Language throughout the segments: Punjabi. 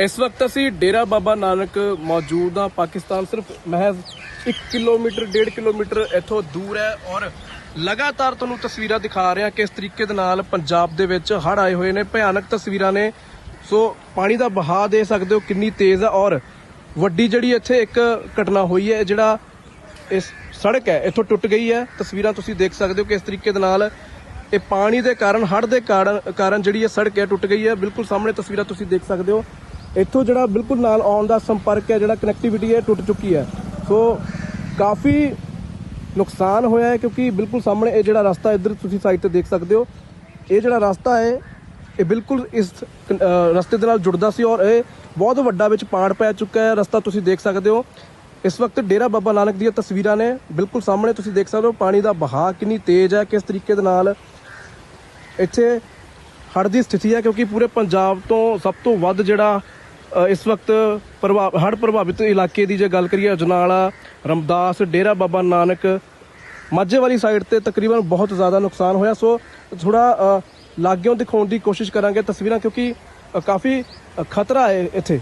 ਇਸ ਵਕਤ ਅਸੀਂ ਡੇਰਾ ਬਾਬਾ ਨਾਨਕ ਮੌਜੂਦ ਹਾਂ। ਪਾਕਿਸਤਾਨ ਸਿਰਫ ਮਹਿਜ਼ 1 ਕਿਲੋਮੀਟਰ 1.5 ਕਿਲੋਮੀਟਰ ਇੱਥੋਂ ਦੂਰ ਹੈ ਔਰ ਲਗਾਤਾਰ ਤੁਹਾਨੂੰ ਤਸਵੀਰਾਂ ਦਿਖਾ ਰਹੇ ਹਾਂ ਕਿਸ ਤਰੀਕੇ ਦੇ ਨਾਲ ਪੰਜਾਬ ਦੇ ਵਿੱਚ ਹੜ੍ਹ ਆਏ ਹੋਏ ਨੇ। ਭਿਆਨਕ ਤਸਵੀਰਾਂ ਨੇ। ਸੋ ਪਾਣੀ ਦਾ ਬਹਾਅ ਦੇ ਸਕਦੇ ਹੋ ਕਿੰਨੀ ਤੇਜ਼ ਹੈ ਔਰ ਵੱਡੀ ਜਿਹੜੀ ਇੱਥੇ ਇੱਕ ਘਟਨਾ ਹੋਈ ਹੈ, ਜਿਹੜਾ ਇਸ ਸੜਕ ਹੈ, ਇੱਥੋਂ ਟੁੱਟ ਗਈ ਹੈ। ਤਸਵੀਰਾਂ ਤੁਸੀਂ ਦੇਖ ਸਕਦੇ ਹੋ ਕਿਸ ਤਰੀਕੇ ਦੇ ਨਾਲ ਇਹ ਪਾਣੀ ਦੇ ਕਾਰਨ, ਹੜ੍ਹ ਦੇ ਕਾਰਨ ਕਾਰਨ ਜਿਹੜੀ ਇਹ ਸੜਕ ਹੈ, ਟੁੱਟ ਗਈ ਹੈ। ਬਿਲਕੁਲ ਸਾਹਮਣੇ ਤਸਵੀਰਾਂ ਤੁਸੀਂ ਦੇਖ ਸਕਦੇ ਹੋ। ਇੱਥੋਂ ਜਿਹੜਾ ਬਿਲਕੁਲ ਨਾਲ ਆਉਣ ਦਾ ਸੰਪਰਕ ਹੈ ਜਿਹੜਾ ਕਨੈਕਟੀਵਿਟੀ ਹੈ ਟੁੱਟ ਚੁੱਕੀ ਹੈ। ਸੋ ਕਾਫੀ ਨੁਕਸਾਨ ਹੋਇਆ ਹੈ ਕਿਉਂਕਿ ਬਿਲਕੁਲ ਸਾਹਮਣੇ ਇਹ ਜਿਹੜਾ ਰਸਤਾ ਇੱਧਰ ਤੁਸੀਂ ਸਾਈਡ ਤੇ ਦੇਖ ਸਕਦੇ ਹੋ ਇਹ ਜਿਹੜਾ ਰਸਤਾ ਹੈ ਇਹ ਬਿਲਕੁਲ ਇਸ ਅ, ਰਸਤੇ ਦੇ ਨਾਲ ਜੁੜਦਾ ਸੀ ਔਰ ਇਹ ਬਹੁਤ ਵੱਡਾ ਵਿੱਚ ਪਾੜ ਪੈ ਚੁੱਕਾ ਹੈ। ਰਸਤਾ ਤੁਸੀਂ ਦੇਖ ਸਕਦੇ ਹੋ। ਇਸ ਵਕਤ ਡੇਰਾ ਬਾਬਾ ਨਾਨਕ ਦੀਆਂ ਤਸਵੀਰਾਂ ਨੇ ਬਿਲਕੁਲ ਸਾਹਮਣੇ ਤੁਸੀਂ ਦੇਖ ਸਕਦੇ ਹੋ ਪਾਣੀ ਦਾ ਬਹਾਅ ਕਿੰਨੀ ਤੇਜ਼ ਹੈ ਕਿਸ ਤਰੀਕੇ ਦੇ ਨਾਲ ਇੱਥੇ ਹੜ੍ਹ ਦੀ ਸਥਿਤੀ ਹੈ ਕਿਉਂਕਿ ਪੂਰੇ ਪੰਜਾਬ ਤੋਂ ਸਭ ਤੋਂ ਵੱਧ ਜਿਹੜਾ ਇਸ ਵਕਤ ਪ੍ਰਭਾਵ ਹੜ੍ਹ ਪ੍ਰਭਾਵਿਤ ਇਲਾਕੇ ਦੀ ਜੇ ਗੱਲ ਕਰੀਏ, ਅਜਨਾਲਾ, ਰਮਦਾਸ, ਡੇਰਾ ਬਾਬਾ ਨਾਨਕ, ਮਾਝੇ ਵਾਲੀ ਸਾਈਡ ਤੇ ਤਕਰੀਬਨ ਬਹੁਤ ਜ਼ਿਆਦਾ ਨੁਕਸਾਨ ਹੋਇਆ। ਸੋ ਥੋੜਾ ਲਾਗਿਓਂ ਦਿਖਾਉਣ ਦੀ ਕੋਸ਼ਿਸ਼ ਕਰਾਂਗੇ ਤਸਵੀਰਾਂ, ਕਿਉਂਕਿ ਕਾਫੀ ਖਤਰਾ ਹੈ ਇੱਥੇ।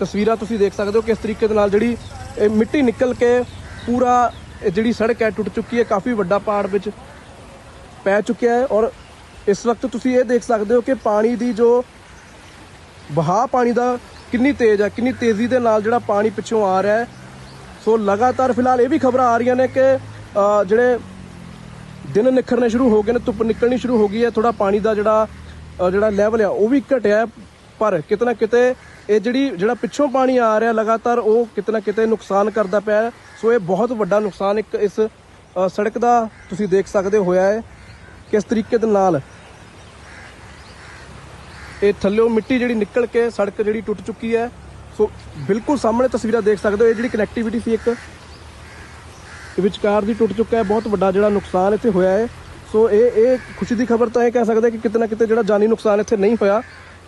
ਤਸਵੀਰਾਂ ਤੁਸੀਂ ਦੇਖ ਸਕਦੇ ਹੋ ਕਿਸ ਤਰੀਕੇ ਦੇ ਨਾਲ ਜਿਹੜੀ, ਇਹ ਮਿੱਟੀ ਨਿਕਲ ਕੇ ਪੂਰਾ ਜਿਹੜੀ ਸੜਕ ਹੈ, ਟੁੱਟ ਚੁੱਕੀ ਹੈ। ਕਾਫੀ ਵੱਡਾ ਪਹਾੜ ਵਿੱਚ ਪੈ ਚੁੱਕਿਆ ਹੈ ਔਰ ਇਸ ਵਕਤ ਤੁਸੀਂ ਇਹ ਦੇਖ ਸਕਦੇ ਹੋ ਕਿ ਪਾਣੀ ਦੀ ਜੋ ਵਹਾਅ ਪਾਣੀ ਦਾ ਕਿੰਨੀ ਤੇਜ਼ ਹੈ, ਕਿੰਨੀ ਤੇਜ਼ੀ ਦੇ ਨਾਲ ਜਿਹੜਾ ਪਾਣੀ ਪਿੱਛੋਂ ਆ ਰਿਹਾ ਹੈ। ਸੋ ਲਗਾਤਾਰ ਫਿਲਹਾਲ ਇਹ ਵੀ ਖਬਰਾਂ ਆ ਰਹੀਆਂ ਨੇ ਕਿ ਜਿਹੜੇ ਦਿਨ ਨਿਖਰਨੇ ਸ਼ੁਰੂ ਹੋ ਗਏ ਨੇ, ਧੁੱਪ ਨਿਕਲਣੀ ਸ਼ੁਰੂ ਹੋ ਗਈ ਹੈ ਥੋੜਾ ਪਾਣੀ ਦਾ ਜਿਹੜਾ ਜਿਹੜਾ ਲੈਵਲ ਆ, ਉਹ ਵੀ ਘਟਿਆ ਪਰ ਕਿਤੇ ਨਾ ਕਿਤੇ ਇਹ ਜਿਹੜੀ, ਜਿਹੜਾ ਪਿੱਛੋਂ ਪਾਣੀ ਆ ਰਿਹਾ ਲਗਾਤਾਰ, ਉਹ ਕਿਤੇ ਨਾ ਕਿਤੇ ਨੁਕਸਾਨ ਕਰਦਾ ਪਿਆ ਸੋ ਇਹ ਬਹੁਤ ਵੱਡਾ ਨੁਕਸਾਨ ਇੱਕ ਇਸ ਸੜਕ ਦਾ ਤੁਸੀਂ ਦੇਖ ਸਕਦੇ ਹੋਇਆ ਹੈ। ਕਿਸ ਤਰੀਕੇ ਦੇ ਨਾਲ ਇਹ ਥੱਲਿਓਂ ਮਿੱਟੀ ਜਿਹੜੀ ਨਿਕਲ ਕੇ ਸੜਕ ਜਿਹੜੀ ਟੁੱਟ ਚੁੱਕੀ ਹੈ। ਸੋ ਬਿਲਕੁਲ ਸਾਹਮਣੇ ਤਸਵੀਰਾਂ ਦੇਖ ਸਕਦੇ ਹੋ, ਇਹ ਜਿਹੜੀ ਕਨੈਕਟੀਵਿਟੀ ਸੀ ਇੱਕ, ਇਹ ਵਿਚਕਾਰ ਦੀ ਟੁੱਟ ਚੁੱਕਾ ਹੈ, ਬਹੁਤ ਵੱਡਾ ਜਿਹੜਾ ਨੁਕਸਾਨ ਇੱਥੇ ਹੋਇਆ ਹੈ। ਸੋ ਇਹ ਇਹ ਖੁਸ਼ੀ ਦੀ ਖਬਰ ਤਾਂ ਇਹ ਕਹਿ ਸਕਦੇ ਕਿ ਕਿਤੇ ਨਾ ਕਿਤੇ ਜਿਹੜਾ ਜਾਨੀ ਨੁਕਸਾਨ ਇੱਥੇ ਨਹੀਂ ਹੋਇਆ।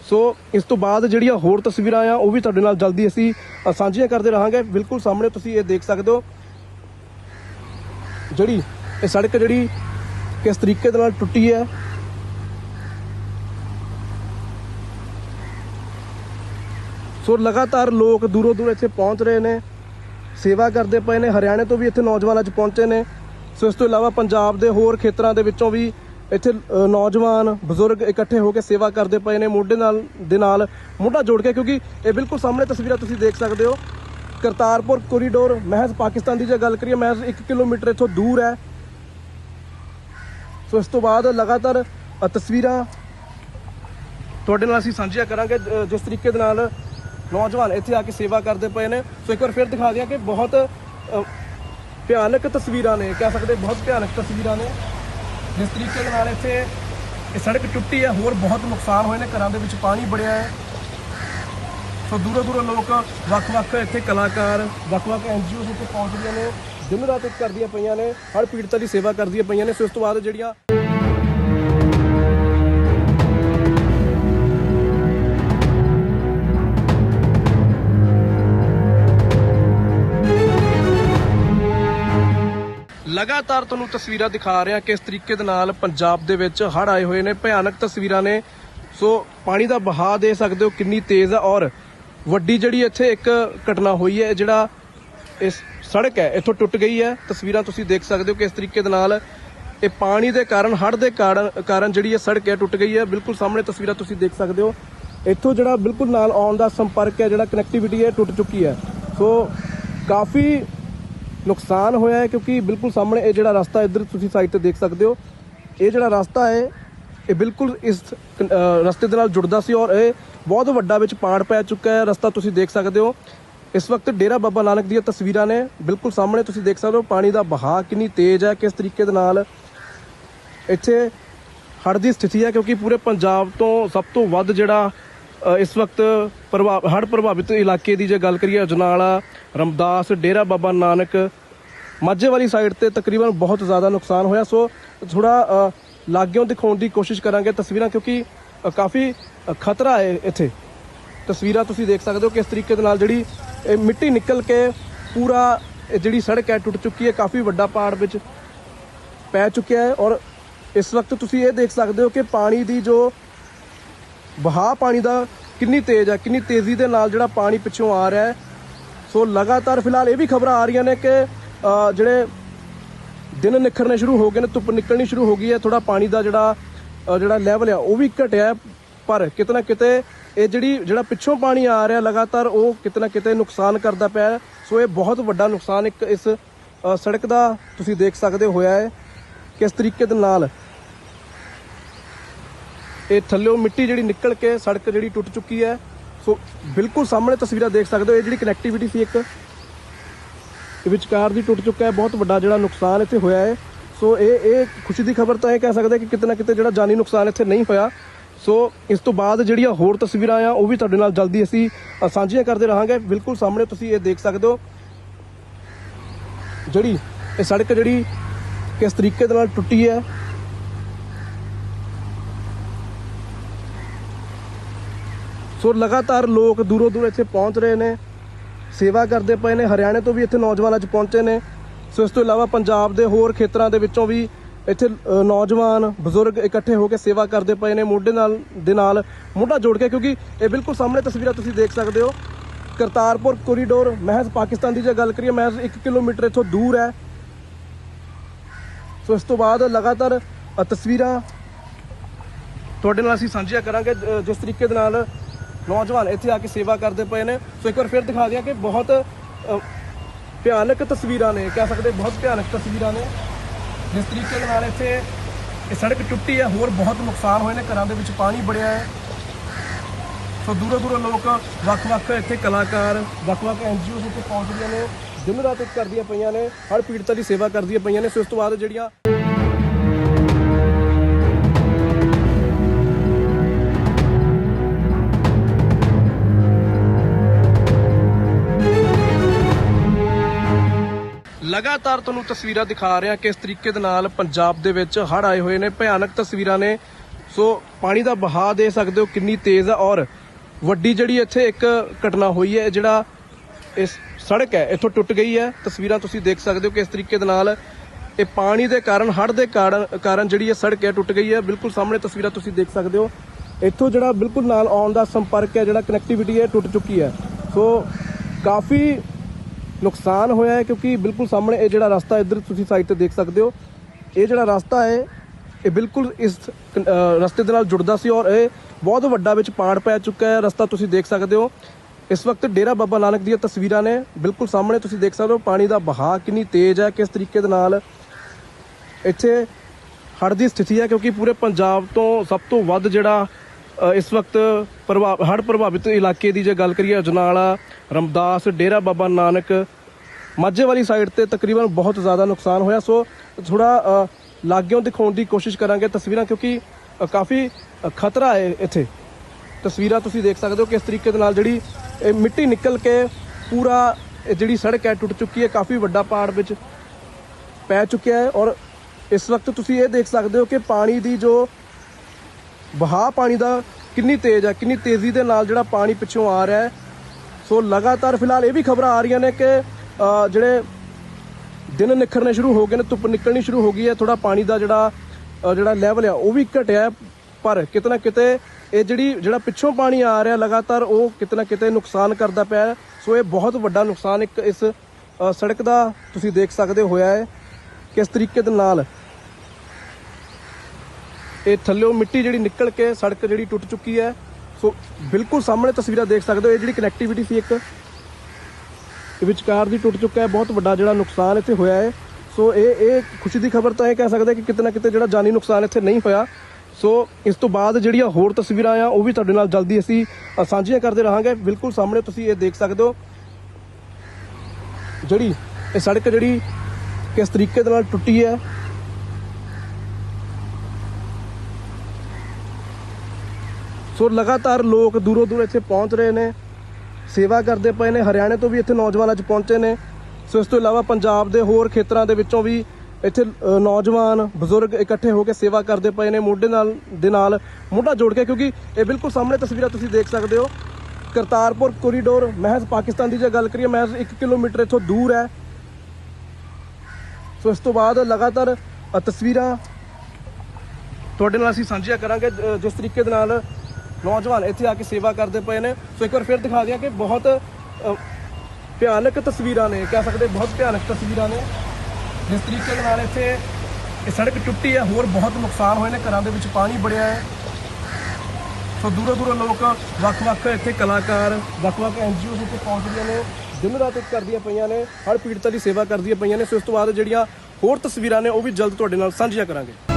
ਸੋ ਇਸ ਤੋਂ ਬਾਅਦ ਜਿਹੜੀਆਂ ਹੋਰ ਤਸਵੀਰਾਂ ਆ, ਉਹ ਵੀ ਤੁਹਾਡੇ ਨਾਲ ਜਲਦੀ ਅਸੀਂ ਸਾਂਝੀਆਂ ਕਰਦੇ ਰਹਾਂਗੇ। ਬਿਲਕੁਲ ਸਾਹਮਣੇ ਤੁਸੀਂ ਇਹ ਦੇਖ ਸਕਦੇ ਹੋ, ਜਿਹੜੀ ਇਹ ਸੜਕ ਜਿਹੜੀ ਕਿਸ ਤਰੀਕੇ ਦੇ ਨਾਲ ਟੁੱਟੀ ਹੈ। ਸੋ ਲਗਾਤਾਰ ਲੋਕ ਦੂਰੋਂ ਦੂਰ ਇੱਥੇ ਪਹੁੰਚ ਰਹੇ ਨੇ, ਸੇਵਾ ਕਰਦੇ ਪਏ ਨੇ, ਹਰਿਆਣੇ ਤੋਂ ਵੀ ਇੱਥੇ ਨੌਜਵਾਨ ਅੱਜ ਪਹੁੰਚੇ ਨੇ। ਸੋ ਇਸ ਤੋਂ ਇਲਾਵਾ ਪੰਜਾਬ ਦੇ ਹੋਰ ਖੇਤਰਾਂ ਦੇ ਵਿੱਚੋਂ ਵੀ ਇੱਥੇ ਨੌਜਵਾਨ, ਬਜ਼ੁਰਗ ਇਕੱਠੇ ਹੋ ਕੇ ਸੇਵਾ ਕਰਦੇ ਪਏ ਨੇ ਮੋਢੇ ਨਾਲ, ਦੇ ਨਾਲ ਮੋਢਾ ਜੋੜ ਕੇ, ਕਿਉਂਕਿ ਇਹ ਬਿਲਕੁਲ ਸਾਹਮਣੇ ਤਸਵੀਰਾਂ ਤੁਸੀਂ ਦੇਖ ਸਕਦੇ ਹੋ। ਕਰਤਾਰਪੁਰ ਕੋਰੀਡੋਰ ਮਹਿਜ਼ ਪਾਕਿਸਤਾਨ ਦੀ ਜੇ ਗੱਲ ਕਰੀਏ, ਮਹਿਜ਼ 1 ਕਿਲੋਮੀਟਰ ਇੱਥੋਂ ਦੂਰ ਹੈ। ਸੋ ਇਸ ਤੋਂ ਬਾਅਦ ਲਗਾਤਾਰ ਤਸਵੀਰਾਂ ਤੁਹਾਡੇ ਨਾਲ ਅਸੀਂ ਸਾਂਝੀਆਂ ਕਰਾਂਗੇ ਜਿਸ ਤਰੀਕੇ ਦੇ ਨਾਲ ਨੌਜਵਾਨ ਇੱਥੇ ਆ ਕੇ ਸੇਵਾ ਕਰਦੇ ਪਏ ਨੇ। ਸੋ ਇੱਕ ਵਾਰ ਫਿਰ ਦਿਖਾ ਦਿਆਂ ਕਿ ਬਹੁਤ ਭਿਆਨਕ ਤਸਵੀਰਾਂ ਨੇ, ਕਹਿ ਸਕਦੇ ਬਹੁਤ ਭਿਆਨਕ ਤਸਵੀਰਾਂ ਨੇ। ਜਿਸ ਤਰੀਕੇ ਦੇ ਨਾਲ ਇੱਥੇ ਇਹ ਸੜਕ ਟੁੱਟੀ ਹੈ, ਹੋਰ ਬਹੁਤ ਨੁਕਸਾਨ ਹੋਏ ਨੇ, ਘਰਾਂ ਦੇ ਵਿੱਚ ਪਾਣੀ ਵੜਿਆ ਹੈ। ਸੋ ਦੂਰੋਂ ਦੂਰੋਂ ਲੋਕ ਵੱਖ-ਵੱਖ ਇੱਥੇ ਕਲਾਕਾਰ ਵੱਖ-ਵੱਖ ਐਨਜੀਓ ਇੱਥੇ ਪਹੁੰਚਦੀਆਂ ਨੇ, ਦਿਨ ਰਾਤ ਇੱਕ ਕਰਦੀਆਂ ਪਈਆਂ ਨੇ ਹਰ ਪੀੜਤਾਂ ਦੀ ਸੇਵਾ ਕਰਦੀਆਂ ਪਈਆਂ ਨੇ। ਸੋ ਇਸ ਤੋਂ ਬਾਅਦ ਜਿਹੜੀਆਂ ਲਗਾਤਾਰ ਤੁਹਾਨੂੰ ਤਸਵੀਰਾਂ ਦਿਖਾ ਰਿਹਾ ਕਿਸ ਤਰੀਕੇ ਦੇ ਨਾਲ ਪੰਜਾਬ ਦੇ ਵਿੱਚ ਹੜ੍ਹ ਆਏ ਹੋਏ ਨੇ, ਭਿਆਨਕ ਤਸਵੀਰਾਂ ਨੇ। ਸੋ ਪਾਣੀ ਦਾ ਬਹਾਅ ਦੇ ਸਕਦੇ ਹੋ ਕਿੰਨੀ ਤੇਜ਼ ਹੈ ਔਰ ਵੱਡੀ ਜਿਹੜੀ ਇੱਥੇ ਇੱਕ ਘਟਨਾ ਹੋਈ ਹੈ ਜਿਹੜਾ ਇਸ ਸੜਕ ਹੈ, ਇੱਥੋਂ ਟੁੱਟ ਗਈ ਹੈ। ਤਸਵੀਰਾਂ ਤੁਸੀਂ ਦੇਖ ਸਕਦੇ ਹੋ ਕਿਸ ਤਰੀਕੇ ਦੇ ਨਾਲ ਇਹ ਪਾਣੀ ਦੇ ਕਾਰਨ, ਹੜ੍ਹ ਦੇ ਕਾਰਨ ਕਾਰਨ ਜਿਹੜੀ ਇਹ ਸੜਕ ਹੈ, ਟੁੱਟ ਗਈ ਹੈ। ਬਿਲਕੁਲ ਸਾਹਮਣੇ ਤਸਵੀਰਾਂ ਤੁਸੀਂ ਦੇਖ ਸਕਦੇ ਹੋ। ਇੱਥੋਂ ਜਿਹੜਾ ਬਿਲਕੁਲ ਨਾਲ ਆਉਣ ਦਾ ਸੰਪਰਕ ਹੈ, ਜਿਹੜਾ ਕਨੈਕਟੀਵਿਟੀ ਹੈ ਟੁੱਟ ਚੁੱਕੀ ਹੈ। ਸੋ ਕਾਫੀ ਨੁਕਸਾਨ ਹੋਇਆ ਹੈ ਕਿਉਂਕਿ ਬਿਲਕੁਲ ਸਾਹਮਣੇ ਇਹ ਜਿਹੜਾ ਰਸਤਾ ਇੱਧਰ ਤੁਸੀਂ ਸਾਈਡ ਤੇ ਦੇਖ ਸਕਦੇ ਹੋ, ਇਹ ਜਿਹੜਾ ਰਸਤਾ ਹੈ, ਇਹ ਬਿਲਕੁਲ ਇਸ ਰਸਤੇ ਦੇ ਨਾਲ ਜੁੜਦਾ ਸੀ ਔਰ ਇਹ ਬਹੁਤ ਵੱਡਾ ਵਿੱਚ ਪਾੜ ਪੈ ਚੁੱਕਾ ਹੈ, ਰਸਤਾ ਤੁਸੀਂ ਦੇਖ ਸਕਦੇ ਹੋ। ਇਸ ਵਕਤ ਡੇਰਾ ਬਾਬਾ ਨਾਨਕ ਦੀਆਂ ਤਸਵੀਰਾਂ ਨੇ ਬਿਲਕੁਲ ਸਾਹਮਣੇ ਤੁਸੀਂ ਦੇਖ ਸਕਦੇ ਹੋ, ਪਾਣੀ ਦਾ ਬਹਾਅ ਕਿੰਨੀ ਤੇਜ਼ ਹੈ, ਕਿਸ ਤਰੀਕੇ ਦੇ ਨਾਲ ਇੱਥੇ ਹੜ੍ਹ ਦੀ ਸਥਿਤੀ ਹੈ ਕਿਉਂਕਿ ਪੂਰੇ ਪੰਜਾਬ ਤੋਂ ਸਭ ਤੋਂ ਵੱਧ ਜਿਹੜਾ ਇਸ ਵਕਤ ਪ੍ਰਭਾਵ ਹੜ੍ਹ ਪ੍ਰਭਾਵਿਤ ਇਲਾਕੇ ਦੀ ਜੇ ਗੱਲ ਕਰੀਏ, ਅਜਨਾਲਾ, ਰਮਦਾਸ, ਡੇਰਾ ਬਾਬਾ ਨਾਨਕ ਮਾਝੇ ਵਾਲੀ ਸਾਈਡ ਤੇ ਤਕਰੀਬਨ ਬਹੁਤ ਜ਼ਿਆਦਾ ਨੁਕਸਾਨ ਹੋਇਆ। ਸੋ ਥੋੜਾ ਲਾਗਿਓਂ ਦਿਖਾਉਣ ਦੀ ਕੋਸ਼ਿਸ਼ ਕਰਾਂਗੇ ਤਸਵੀਰਾਂ, ਕਿਉਂਕਿ ਕਾਫੀ ਖਤਰਾ ਹੈ ਇੱਥੇ। ਤਸਵੀਰਾਂ ਤੁਸੀਂ ਦੇਖ ਸਕਦੇ ਹੋ ਕਿਸ ਤਰੀਕੇ ਦੇ ਨਾਲ ਜਿਹੜੀ ਇਹ ਮਿੱਟੀ ਨਿਕਲ ਕੇ ਪੂਰਾ, ਇਹ ਜਿਹੜੀ ਸੜਕ ਹੈ, ਟੁੱਟ ਚੁੱਕੀ ਹੈ। ਕਾਫੀ ਵੱਡਾ ਪਹਾੜ ਵਿੱਚ ਪੈ ਚੁੱਕਿਆ ਹੈ ਔਰ ਇਸ ਵਕਤ ਤੁਸੀਂ ਇਹ ਦੇਖ ਸਕਦੇ ਹੋ ਕਿ ਪਾਣੀ ਦੀ ਜੋ ਵਹਾਅ ਪਾਣੀ ਦਾ ਕਿੰਨੀ ਤੇਜ਼ ਹੈ, ਕਿੰਨੀ ਤੇਜ਼ੀ ਦੇ ਨਾਲ ਜਿਹੜਾ ਪਾਣੀ ਪਿੱਛੋਂ ਆ ਰਿਹਾ ਹੈ। ਸੋ ਲਗਾਤਾਰ ਫਿਲਹਾਲ ਇਹ ਵੀ ਖਬਰਾਂ ਆ ਰਹੀਆਂ ਨੇ ਕਿ ਜਿਹੜੇ ਦਿਨ ਨਿਖਰਨੇ ਸ਼ੁਰੂ ਹੋ ਗਏ ਨੇ, ਧੁੱਪ ਨਿਕਲਣੀ ਸ਼ੁਰੂ ਹੋ ਗਈ ਹੈ ਥੋੜਾ ਪਾਣੀ ਦਾ ਜਿਹੜਾ ਜਿਹੜਾ ਲੈਵਲ ਆ, ਉਹ ਵੀ ਘਟਿਆ ਪਰ ਕਿਤੇ ਨਾ ਕਿਤੇ ਇਹ ਜਿਹੜੀ, ਜਿਹੜਾ ਪਿੱਛੋਂ ਪਾਣੀ ਆ ਰਿਹਾ ਲਗਾਤਾਰ, ਉਹ ਕਿਤੇ ਨਾ ਕਿਤੇ ਨੁਕਸਾਨ ਕਰਦਾ ਪਿਆ ਸੋ ਇਹ ਬਹੁਤ ਵੱਡਾ ਨੁਕਸਾਨ ਇੱਕ ਇਸ ਸੜਕ ਦਾ ਤੁਸੀਂ ਦੇਖ ਸਕਦੇ ਹੋਇਆ ਹੈ। ਕਿਸ ਤਰੀਕੇ ਦੇ ਨਾਲ ਇਹ ਥੱਲਿਓਂ ਮਿੱਟੀ ਜਿਹੜੀ ਨਿਕਲ ਕੇ ਸੜਕ ਜਿਹੜੀ ਟੁੱਟ ਚੁੱਕੀ ਹੈ। ਸੋ ਬਿਲਕੁਲ ਸਾਹਮਣੇ ਤਸਵੀਰਾਂ ਦੇਖ ਸਕਦੇ ਹੋ, ਇਹ ਜਿਹੜੀ ਕਨੈਕਟੀਵਿਟੀ ਸੀ ਇੱਕ ਇਹ ਵਿਚਕਾਰ ਦੀ ਟੁੱਟ ਚੁੱਕਾ ਹੈ, ਬਹੁਤ ਵੱਡਾ ਜਿਹੜਾ ਨੁਕਸਾਨ ਇੱਥੇ ਹੋਇਆ ਹੈ। ਸੋ ਇਹ ਇਹ ਖੁਸ਼ੀ ਦੀ ਖਬਰ ਤਾਂ ਇਹ ਕਹਿ ਸਕਦੇ ਕਿ ਕਿਤੇ ਨਾ ਕਿਤੇ ਜਿਹੜਾ ਜਾਨੀ ਨੁਕਸਾਨ ਇੱਥੇ ਨਹੀਂ ਹੋਇਆ। ਸੋ ਇਸ ਤੋਂ ਬਾਅਦ ਜਿਹੜੀਆਂ ਹੋਰ ਤਸਵੀਰਾਂ ਆ, ਉਹ ਵੀ ਤੁਹਾਡੇ ਨਾਲ ਜਲਦੀ ਅਸੀਂ ਸਾਂਝੀਆਂ ਕਰਦੇ ਰਹਾਂਗੇ। ਬਿਲਕੁਲ ਸਾਹਮਣੇ ਤੁਸੀਂ ਇਹ ਦੇਖ ਸਕਦੇ ਹੋ। ਜਿਹੜੀ ਇਹ ਸੜਕ ਜਿਹੜੀ ਕਿਸ ਤਰੀਕੇ ਦੇ ਨਾਲ ਟੁੱਟੀ ਹੈ ਸੋ ਲਗਾਤਾਰ ਲੋਕ ਦੂਰੋਂ ਦੂਰ ਇੱਥੇ ਪਹੁੰਚ ਰਹੇ ਨੇ। ਸੇਵਾ ਕਰਦੇ ਪਏ ਨੇ। ਹਰਿਆਣੇ ਤੋਂ ਵੀ ਇੱਥੇ ਨੌਜਵਾਨ ਅੱਜ ਪਹੁੰਚੇ ਨੇ। ਸੋ ਇਸ ਤੋਂ ਇਲਾਵਾ ਪੰਜਾਬ ਦੇ ਹੋਰ ਖੇਤਰਾਂ ਦੇ ਵਿੱਚੋਂ ਵੀ ਇੱਥੇ ਨੌਜਵਾਨ ਬਜ਼ੁਰਗ ਇਕੱਠੇ ਹੋ ਕੇ ਸੇਵਾ ਕਰਦੇ ਪਏ ਨੇ। ਮੋਢੇ ਨਾਲ ਦੇ ਨਾਲ ਮੋਢਾ ਜੋੜ ਕੇ ਕਿਉਂਕਿ ਇਹ ਬਿਲਕੁਲ ਸਾਹਮਣੇ ਤਸਵੀਰਾਂ ਤੁਸੀਂ ਦੇਖ ਸਕਦੇ ਹੋ। ਕਰਤਾਰਪੁਰ ਕੋਰੀਡੋਰ ਮਹਿਜ਼ ਪਾਕਿਸਤਾਨ ਦੀ ਜੇ ਗੱਲ ਕਰੀਏ ਮਹਿਜ਼ 1 ਕਿਲੋਮੀਟਰ ਇੱਥੋਂ ਦੂਰ ਹੈ। ਸੋ ਇਸ ਤੋਂ ਬਾਅਦ ਲਗਾਤਾਰ ਤਸਵੀਰਾਂ ਤੁਹਾਡੇ ਨਾਲ ਅਸੀਂ ਸਾਂਝੀਆਂ ਕਰਾਂਗੇ ਅ, ਜਿਸ ਤਰੀਕੇ ਦੇ ਨਾਲ ਨੌਜਵਾਨ ਇੱਥੇ ਆ ਕੇ ਸੇਵਾ ਕਰਦੇ ਪਏ ਨੇ। ਸੋ ਇੱਕ ਵਾਰ ਫਿਰ ਦਿਖਾ ਦਿਆਂ ਕਿ ਬਹੁਤ ਭਿਆਨਕ ਤਸਵੀਰਾਂ ਨੇ, ਕਹਿ ਸਕਦੇ ਬਹੁਤ ਭਿਆਨਕ ਤਸਵੀਰਾਂ ਨੇ। ਜਿਸ ਤਰੀਕੇ ਦੇ ਨਾਲ ਇੱਥੇ ਇਹ ਸੜਕ ਟੁੱਟੀ ਹੈ, ਹੋਰ ਬਹੁਤ ਨੁਕਸਾਨ ਹੋਏ ਨੇ, ਘਰਾਂ ਦੇ ਵਿੱਚ ਪਾਣੀ ਵੜਿਆ ਹੈ। ਸੋ ਦੂਰੋਂ ਦੂਰੋਂ ਲੋਕ ਵੱਖ-ਵੱਖ ਇੱਥੇ ਕਲਾਕਾਰ ਵੱਖ-ਵੱਖ ਐਨਜੀਓਜ਼ ਇੱਥੇ ਪਹੁੰਚਦੀਆਂ ਨੇ, ਦਿਨ ਰਾਤ ਇੱਕ ਕਰਦੀਆਂ ਪਈਆਂ ਨੇ ਹਰ ਪੀੜਤਾਂ ਦੀ ਸੇਵਾ ਕਰਦੀਆਂ ਪਈਆਂ ਨੇ। ਸੋ ਇਸ ਤੋਂ ਬਾਅਦ ਜਿਹੜੀਆਂ ਲਗਾਤਾਰ ਤੁਹਾਨੂੰ ਤਸਵੀਰਾਂ ਦਿਖਾ ਰਿਹਾ ਕਿਸ ਤਰੀਕੇ ਦੇ ਨਾਲ ਪੰਜਾਬ ਦੇ ਵਿੱਚ ਹੜ੍ਹ ਆਏ ਹੋਏ ਨੇ, ਭਿਆਨਕ ਤਸਵੀਰਾਂ ਨੇ। ਸੋ ਪਾਣੀ ਦਾ ਬਹਾਅ ਦੇ ਸਕਦੇ ਹੋ ਕਿੰਨੀ ਤੇਜ਼ ਹੈ ਔਰ ਵੱਡੀ ਜਿਹੜੀ ਇੱਥੇ ਇੱਕ ਘਟਨਾ ਹੋਈ ਹੈ ਜਿਹੜਾ ਇਸ ਸੜਕ ਹੈ, ਇੱਥੋਂ ਟੁੱਟ ਗਈ ਹੈ। ਤਸਵੀਰਾਂ ਤੁਸੀਂ ਦੇਖ ਸਕਦੇ ਹੋ ਕਿਸ ਤਰੀਕੇ ਦੇ ਨਾਲ ਇਹ ਪਾਣੀ ਦੇ ਕਾਰਨ, ਹੜ੍ਹ ਦੇ ਕਾਰਨ ਕਾਰਨ ਜਿਹੜੀ ਇਹ ਸੜਕ ਹੈ ਟੁੱਟ ਗਈ ਹੈ। ਬਿਲਕੁਲ ਸਾਹਮਣੇ ਤਸਵੀਰਾਂ ਤੁਸੀਂ ਦੇਖ ਸਕਦੇ ਹੋ। ਇੱਥੋਂ ਜਿਹੜਾ ਬਿਲਕੁਲ ਨਾਲ ਆਉਣ ਦਾ ਸੰਪਰਕ ਹੈ, ਜਿਹੜਾ ਕਨੈਕਟੀਵਿਟੀ ਹੈ ਟੁੱਟ ਚੁੱਕੀ ਹੈ। ਸੋ ਕਾਫੀ ਨੁਕਸਾਨ ਹੋਇਆ ਹੈ ਕਿਉਂਕਿ ਬਿਲਕੁਲ ਸਾਹਮਣੇ ਇਹ ਜਿਹੜਾ ਰਸਤਾ ਇੱਧਰ ਤੁਸੀਂ ਸਾਈਡ ਤੇ ਦੇਖ ਸਕਦੇ ਹੋ, ਇਹ ਜਿਹੜਾ ਰਸਤਾ ਹੈ, ਇਹ ਬਿਲਕੁਲ ਇਸ ਰਸਤੇ ਦੇ ਨਾਲ ਜੁੜਦਾ ਸੀ ਔਰ ਇਹ ਬਹੁਤ ਵੱਡਾ ਵਿੱਚ ਪਾੜ ਪੈ ਚੁੱਕਾ ਹੈ, ਰਸਤਾ ਤੁਸੀਂ ਦੇਖ ਸਕਦੇ ਹੋ। ਇਸ ਵਕਤ ਡੇਰਾ ਬਾਬਾ ਨਾਨਕ ਦੀਆਂ ਤਸਵੀਰਾਂ ਨੇ, ਬਿਲਕੁਲ ਸਾਹਮਣੇ ਤੁਸੀਂ ਦੇਖ ਸਕਦੇ ਹੋ, ਪਾਣੀ ਦਾ ਬਹਾਅ ਕਿੰਨੀ ਤੇਜ਼ ਹੈ, ਕਿਸ ਤਰੀਕੇ ਦੇ ਨਾਲ ਇੱਥੇ ਹੜ੍ਹ ਦੀ ਸਥਿਤੀ ਹੈ, ਕਿਉਂਕਿ ਪੂਰੇ ਪੰਜਾਬ ਤੋਂ ਸਭ ਤੋਂ ਵੱਧ ਜਿਹੜਾ ਇਸ ਵਕਤ ਪ੍ਰਭਾਵ ਹੜ੍ਹ ਪ੍ਰਭਾਵਿਤ ਇਲਾਕੇ ਦੀ ਜੇ ਗੱਲ ਕਰੀਏ, ਅਜਨਾਲਾ, ਰਮਦਾਸ, ਡੇਰਾ ਬਾਬਾ ਨਾਨਕ, ਮਾਝੇ ਵਾਲੀ ਸਾਈਡ ਤੇ ਤਕਰੀਬਨ ਬਹੁਤ ਜ਼ਿਆਦਾ ਨੁਕਸਾਨ ਹੋਇਆ। ਸੋ ਥੋੜਾ ਲਾਗਿਓਂ ਦਿਖਾਉਣ ਦੀ ਕੋਸ਼ਿਸ਼ ਕਰਾਂਗੇ ਤਸਵੀਰਾਂ, ਕਿਉਂਕਿ ਕਾਫੀ ਖਤਰਾ ਹੈ ਇੱਥੇ। ਤਸਵੀਰਾਂ ਤੁਸੀਂ ਦੇਖ ਸਕਦੇ ਹੋ ਕਿਸ ਤਰੀਕੇ ਦੇ ਨਾਲ ਜਿਹੜੀ ਇਹ ਮਿੱਟੀ ਨਿਕਲ ਕੇ ਪੂਰਾ, ਇਹ ਜਿਹੜੀ ਸੜਕ ਹੈ, ਟੁੱਟ ਚੁੱਕੀ ਹੈ। ਕਾਫੀ ਵੱਡਾ ਪਾੜ ਵਿੱਚ ਪੈ ਚੁੱਕਿਆ ਹੈ ਔਰ ਇਸ ਵਕਤ ਤੁਸੀਂ ਇਹ ਦੇਖ ਸਕਦੇ ਹੋ ਕਿ ਪਾਣੀ ਦੀ ਜੋ ਵਹਾਅ ਪਾਣੀ ਦਾ ਕਿੰਨੀ ਤੇਜ਼ ਹੈ, ਕਿੰਨੀ ਤੇਜ਼ੀ ਦੇ ਨਾਲ ਜਿਹੜਾ ਪਾਣੀ ਪਿੱਛੋਂ ਆ ਰਿਹਾ ਹੈ। ਸੋ ਲਗਾਤਾਰ ਫਿਲਹਾਲ ਇਹ ਵੀ ਖਬਰਾਂ ਆ ਰਹੀਆਂ ਨੇ ਕਿ ਜਿਹੜੇ ਦਿਨ ਨਿਖਰਨੇ ਸ਼ੁਰੂ ਹੋ ਗਏ ਨੇ, ਧੁੱਪ ਨਿਕਲਣੀ ਸ਼ੁਰੂ ਹੋ ਗਈ ਹੈ ਥੋੜਾ ਪਾਣੀ ਦਾ ਜਿਹੜਾ ਜਿਹੜਾ ਲੈਵਲ ਆ, ਉਹ ਵੀ ਘਟਿਆ ਪਰ ਕਿਤੇ ਨਾ ਕਿਤੇ ਇਹ ਜਿਹੜੀ, ਜਿਹੜਾ ਪਿੱਛੋਂ ਪਾਣੀ ਆ ਰਿਹਾ ਲਗਾਤਾਰ, ਉਹ ਕਿਤੇ ਨਾ ਕਿਤੇ ਨੁਕਸਾਨ ਕਰਦਾ ਪਿਆ ਸੋ ਇਹ ਬਹੁਤ ਵੱਡਾ ਨੁਕਸਾਨ ਇੱਕ ਇਸ ਸੜਕ ਦਾ ਤੁਸੀਂ ਦੇਖ ਸਕਦੇ ਹੋਇਆ ਹੈ। ਕਿਸ ਤਰੀਕੇ ਦੇ ਨਾਲ ਇਹ ਥੱਲਿਓਂ ਮਿੱਟੀ ਜਿਹੜੀ ਨਿਕਲ ਕੇ ਸੜਕ ਜਿਹੜੀ ਟੁੱਟ ਚੁੱਕੀ ਹੈ। ਸੋ ਬਿਲਕੁਲ ਸਾਹਮਣੇ ਤਸਵੀਰਾਂ ਦੇਖ ਸਕਦੇ ਹੋ, ਇਹ ਜਿਹੜੀ ਕਨੈਕਟੀਵਿਟੀ ਸੀ ਇੱਕ, ਇਹ ਵਿਚਕਾਰ ਦੀ ਟੁੱਟ ਚੁੱਕਾ ਹੈ, ਬਹੁਤ ਵੱਡਾ ਜਿਹੜਾ ਨੁਕਸਾਨ ਇੱਥੇ ਹੋਇਆ ਹੈ। ਸੋ ਇਹ ਇਹ ਖੁਸ਼ੀ ਦੀ ਖਬਰ ਤਾਂ ਇਹ ਕਹਿ ਸਕਦੇ ਕਿ ਕਿਤੇ ਨਾ ਕਿਤੇ ਜਿਹੜਾ ਜਾਨੀ ਨੁਕਸਾਨ ਇੱਥੇ ਨਹੀਂ ਹੋਇਆ। ਸੋ ਇਸ ਤੋਂ ਬਾਅਦ ਜਿਹੜੀਆਂ ਹੋਰ ਤਸਵੀਰਾਂ ਆ, ਉਹ ਵੀ ਤੁਹਾਡੇ ਨਾਲ ਜਲਦੀ ਅਸੀਂ ਸਾਂਝੀਆਂ ਕਰਦੇ ਰਹਾਂਗੇ। ਬਿਲਕੁਲ ਸਾਹਮਣੇ ਤੁਸੀਂ ਇਹ ਦੇਖ ਸਕਦੇ ਹੋ, ਜਿਹੜੀ ਇਹ ਸੜਕ ਜਿਹੜੀ ਕਿਸ ਤਰੀਕੇ ਦੇ ਨਾਲ ਟੁੱਟੀ ਹੈ। ਸੋ ਲਗਾਤਾਰ ਲੋਕ ਦੂਰੋਂ ਦੂਰ ਇੱਥੇ ਪਹੁੰਚ ਰਹੇ ਨੇ, ਸੇਵਾ ਕਰਦੇ ਪਏ ਨੇ, ਹਰਿਆਣੇ ਤੋਂ ਵੀ ਇੱਥੇ ਨੌਜਵਾਨ ਅੱਜ ਪਹੁੰਚੇ ਨੇ। ਸੋ ਇਸ ਤੋਂ ਇਲਾਵਾ ਪੰਜਾਬ ਦੇ ਹੋਰ ਖੇਤਰਾਂ ਦੇ ਵਿੱਚੋਂ ਵੀ ਇੱਥੇ ਨੌਜਵਾਨ, ਬਜ਼ੁਰਗ ਇਕੱਠੇ ਹੋ ਕੇ ਸੇਵਾ ਕਰਦੇ ਪਏ ਨੇ, ਮੋਢੇ ਨਾਲ, ਦੇ ਨਾਲ ਮੋਢਾ ਜੋੜ ਕੇ, ਕਿਉਂਕਿ ਇਹ ਬਿਲਕੁਲ ਸਾਹਮਣੇ ਤਸਵੀਰਾਂ ਤੁਸੀਂ ਦੇਖ ਸਕਦੇ ਹੋ। ਕਰਤਾਰਪੁਰ ਕੋਰੀਡੋਰ ਮਹਿਜ਼ ਪਾਕਿਸਤਾਨ ਦੀ ਜੇ ਗੱਲ ਕਰੀਏ, ਮਹਿਜ਼ 1 ਕਿਲੋਮੀਟਰ ਇੱਥੋਂ ਦੂਰ ਹੈ। ਸੋ ਇਸ ਤੋਂ ਬਾਅਦ ਲਗਾਤਾਰ ਤਸਵੀਰਾਂ ਤੁਹਾਡੇ ਨਾਲ ਅਸੀਂ ਸਾਂਝੀਆਂ ਕਰਾਂਗੇ ਜਿਸ ਤਰੀਕੇ ਦੇ ਨਾਲ ਨੌਜਵਾਨ ਇੱਥੇ ਆ ਕੇ ਸੇਵਾ ਕਰਦੇ ਪਏ ਨੇ। ਸੋ ਇੱਕ ਵਾਰ ਫਿਰ ਦਿਖਾ ਦਿਆਂ ਕਿ ਬਹੁਤ ਅ, ਭਿਆਨਕ ਤਸਵੀਰਾਂ ਨੇ ਕਹਿ ਸਕਦੇ ਬਹੁਤ ਭਿਆਨਕ ਤਸਵੀਰਾਂ ਨੇ। ਜਿਸ ਤਰੀਕੇ ਦੇ ਨਾਲ ਇੱਥੇ ਇਹ ਸੜਕ ਟੁੱਟੀ ਹੈ ਹੋਰ ਬਹੁਤ ਨੁਕਸਾਨ ਹੋਏ ਨੇ ਘਰਾਂ ਦੇ ਵਿੱਚ ਪਾਣੀ ਵੜਿਆ ਹੈ। ਸੋ ਦੂਰੋਂ ਦੂਰੋਂ ਲੋਕ ਵੱਖ-ਵੱਖ ਇੱਥੇ ਕਲਾਕਾਰ ਵੱਖ-ਵੱਖ ਐਨਜੀਓ ਇੱਥੇ ਪਹੁੰਚਦੀਆਂ ਨੇ ਦਿਨ ਰਾਤ ਇੱਕ ਕਰਦੀਆਂ ਪਈਆਂ ਨੇ ਹਰ ਪੀੜਤਾਂ ਦੀ ਸੇਵਾ ਕਰਦੀਆਂ ਪਈਆਂ ਨੇ। ਸੋ ਇਸ ਤੋਂ ਬਾਅਦ ਜਿਹੜੀਆਂ ਹੋਰ ਤਸਵੀਰਾਂ ਨੇ ਉਹ ਵੀ ਜਲਦ ਤੁਹਾਡੇ ਨਾਲ ਸਾਂਝੀਆਂ ਕਰਾਂਗੇ।